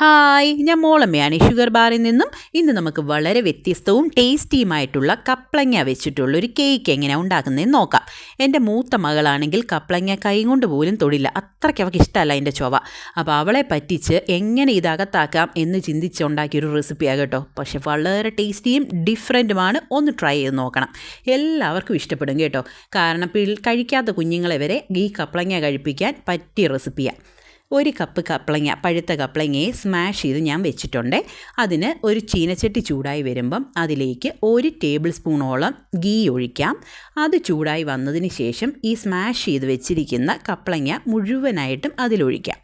Hi ഞാൻ മോളമ്മയാണ്. Sugar ബാറിൽ നിന്നും ഇന്ന് നമുക്ക് വളരെ വ്യത്യസ്തവും ടേസ്റ്റിയുമായിട്ടുള്ള കപ്ലങ്ങ വെച്ചിട്ടുള്ള ഒരു കേക്ക് എങ്ങനെയാണ് ഉണ്ടാക്കുന്നതെന്ന് നോക്കാം. എന്റെ മൂത്ത മകളാണെങ്കിൽ കപ്ലങ്ങ കൈ കൊണ്ട് പോലും തൊടില്ല. അത്രയ്ക്ക് അവൾക്ക് ഇഷ്ടമല്ല അതിന്റെ ചൊവ അപ്പോൾ അവളെ പറ്റിച്ച് എങ്ങനെ ഇതകത്താക്കാം എന്ന് ചിന്തിച്ചുണ്ടാക്കിയൊരു റെസിപ്പിയാണ് കേട്ടോ. പക്ഷെ വളരെ ടേസ്റ്റിയും ഡിഫറെന്റുമാണ് ഒന്ന് ട്രൈ ചെയ്ത് നോക്കണം. എല്ലാവർക്കും ഇഷ്ടപ്പെടും കേട്ടോ. കാരണം കഴിക്കാത്ത കുഞ്ഞുങ്ങളെ വരെ ഈ കപ്ലങ്ങ കഴിപ്പിക്കാൻ പറ്റിയ റെസിപ്പിയാണ് ഒരു കപ്പ് കപ്ലങ്ങ പഴുത്ത കപ്ലങ്ങയെ സ്മാഷ് ചെയ്ത് ഞാൻ വെച്ചിട്ടുണ്ട്. അതിന് ഒരു ചീനച്ചട്ടി ചൂടായി വരുമ്പം അതിലേക്ക് ഒരു ടേബിൾ സ്പൂണോളം ഗീ ഒഴിക്കാം. അത് ചൂടായി വന്നതിന് ശേഷം ഈ സ്മാഷ് ചെയ്ത് വെച്ചിരിക്കുന്ന കപ്ലങ്ങ മുഴുവനായിട്ടും അതിലൊഴിക്കാം.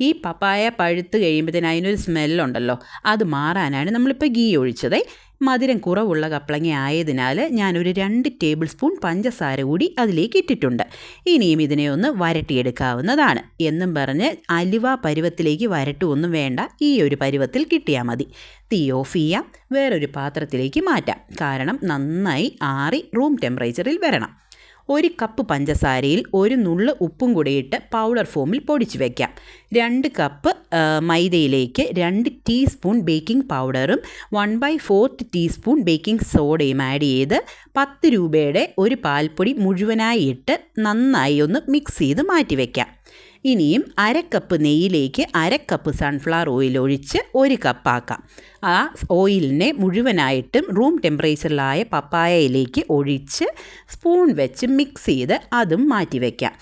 ഈ പപ്പായ പഴുത്ത് കഴിയുമ്പോഴത്തേന് അതിനൊരു സ്മെല്ലുണ്ടല്ലോ. അത് മാറാനാണ് നമ്മളിപ്പോൾ ഗീ ഒഴിച്ചത്. മധുരം കുറവുള്ള കപ്ലങ്ങ ആയതിനാൽ ഞാനൊരു രണ്ട് ടേബിൾ സ്പൂൺ പഞ്ചസാര കൂടി അതിലേക്ക് ഇട്ടിട്ടുണ്ട്. ഇനിയും ഇതിനെ ഒന്ന് വരട്ടിയെടുക്കാവുന്നതാണ്. എന്നും പറഞ്ഞ് അലുവ പരുവത്തിലേക്ക് വരട്ടുമൊന്നും വേണ്ട. ഈ ഒരു പരുവത്തിൽ കിട്ടിയാൽ മതി. തീ ഓഫ് ചെയ്യാം. വേറൊരു പാത്രത്തിലേക്ക് മാറ്റാം. കാരണം നന്നായി ആറി റൂം ടെമ്പറേച്ചറിൽ വരണം. ഒരു കപ്പ് പഞ്ചസാരയിൽ ഒരു നുള്ള് ഉപ്പും കൂടി ഇട്ട് പൗഡർ ഫോമിൽ പൊടിച്ച് വയ്ക്കാം രണ്ട് കപ്പ് മൈദയിലേക്ക് രണ്ട് ടീസ്പൂൺ ബേക്കിംഗ് പൗഡറും one by fourth teaspoon baking സോഡയും ആഡ് ചെയ്ത് പത്ത് രൂപയുടെ ഒരു പാൽപ്പൊടി മുഴുവനായി ഇട്ട് നന്നായി ഒന്ന് മിക്സ് ചെയ്ത് മാറ്റി വയ്ക്കാം ഇനിയും അരക്കപ്പ് നെയ്യിലേക്ക് അരക്കപ്പ് സൺഫ്ലവർ ഓയിൽ ഒഴിച്ച് ഒരു കപ്പാക്കാം ആ ഓയിലിനെ മുഴുവനായിട്ടും റൂം ടെമ്പറേച്ചറിലായ പപ്പായയിലേക്ക് ഒഴിച്ച് സ്പൂൺ വെച്ച് മിക്സ് ചെയ്ത് അതും മാറ്റി വയ്ക്കാം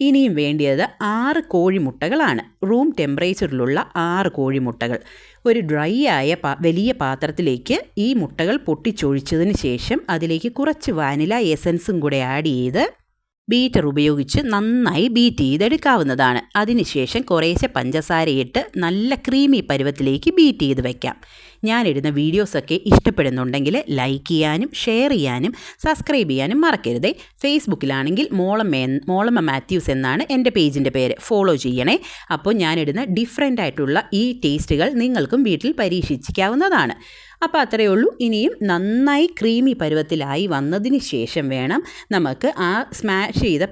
ഇനിയും വേണ്ടിയത് ആറ് കോഴിമുട്ടകളാണ്. റൂം ടെമ്പറേച്ചറിലുള്ള ആറ് കോഴിമുട്ടകൾ. ഒരു ഡ്രൈ ആയ വലിയ പാത്രത്തിലേക്ക് ഈ മുട്ടകൾ പൊട്ടിച്ചൊഴിച്ചതിന് ശേഷം അതിലേക്ക് കുറച്ച് വാനില എസൻസും കൂടെ ആഡ് ചെയ്ത് ബീറ്റർ ഉപയോഗിച്ച് നന്നായി ബീറ്റ് ചെയ്തെടുക്കാവുന്നതാണ്. അതിനുശേഷം കുറേശ്ശെ പഞ്ചസാരയിട്ട് നല്ല ക്രീമി പരുവത്തിലേക്ക് ബീറ്റ് ചെയ്ത് വയ്ക്കാം ഞാനിടുന്ന വീഡിയോസൊക്കെ ഇഷ്ടപ്പെടുന്നുണ്ടെങ്കിൽ ലൈക്ക് ചെയ്യാനും ഷെയർ ചെയ്യാനും സബ്സ്ക്രൈബ് ചെയ്യാനും മറക്കരുതേ. ഫേസ്ബുക്കിലാണെങ്കിൽ മോളമ്മ മോളമ്മ മാത്യൂസ് എന്നാണ് എന്റെ പേജിന്റെ പേര്. ഫോളോ ചെയ്യണേ. അപ്പോൾ ഞാനിടുന്ന ഡിഫറെന്റ് ആയിട്ടുള്ള ഈ ടേസ്റ്റുകൾ നിങ്ങൾക്കും വീട്ടിൽ പരീക്ഷിക്കാവുന്നതാണ്. അപ്പോൾ അത്രയേ ഉള്ളൂ. ഇനിയും നന്നായി ക്രീമി പരുവത്തിലായി വന്നതിന് ശേഷം വേണം നമുക്ക് ആ സ്മാഷ് ചെയ്ത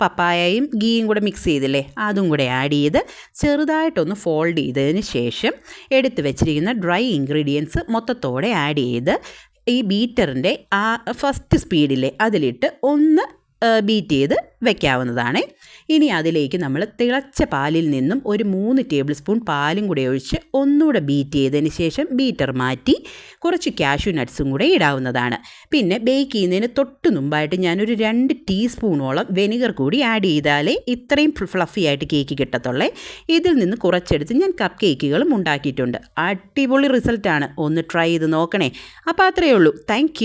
പപ്പായയും ഗീയും കൂടെ മിക്സ് ചെയ്തില്ലേ? അതും കൂടെ ആഡ് ചെയ്ത് ചെറുതായിട്ടൊന്ന് ഫോൾഡ് ചെയ്തതിന് ശേഷം എടുത്തു വെച്ചിരിക്കുന്ന ഡ്രൈ ഇൻഗ്രീഡിയൻസ് മൊത്തത്തോടെ ആഡ് ചെയ്ത് ഈ ബീറ്ററിന്റെ ആ ഫസ്റ്റ് സ്പീഡിലെ അതിലിട്ട് ഒന്ന് ബീറ്റ് ചെയ്ത് വെക്കാവുന്നതാണ്. ഇനി അതിലേക്ക് നമ്മൾ തിളച്ച പാലിൽ നിന്നും ഒരു മൂന്ന് ടേബിൾ സ്പൂൺ പാലും കൂടെ ഒഴിച്ച് ഒന്നുകൂടെ ബീറ്റ് ചെയ്തതിന് ശേഷം ബീറ്റർ മാറ്റി കുറച്ച് കാഷ്യൂ നട്ട്സും കൂടെ ഇടാവുന്നതാണ്. പിന്നെ ബേക്ക് ചെയ്യുന്നതിന് തൊട്ട് മുമ്പായിട്ട് ഞാനൊരു രണ്ട് ടീസ്പൂണോളം വെനിഗർ കൂടി ആഡ് ചെയ്താലേ ഇത്രയും ഫ്ലഫി ആയിട്ട് കേക്ക് കിട്ടത്തുള്ളേ. ഇതിൽ നിന്ന് കുറച്ചെടുത്ത് ഞാൻ കപ്പ് കേക്കുകളും ഉണ്ടാക്കിയിട്ടുണ്ട്. അടിപൊളി റിസൾട്ടാണ് ഒന്ന് ട്രൈ ചെയ്ത് നോക്കണേ. അപ്പോൾ അത്രയേ ഉള്ളൂ. താങ്ക്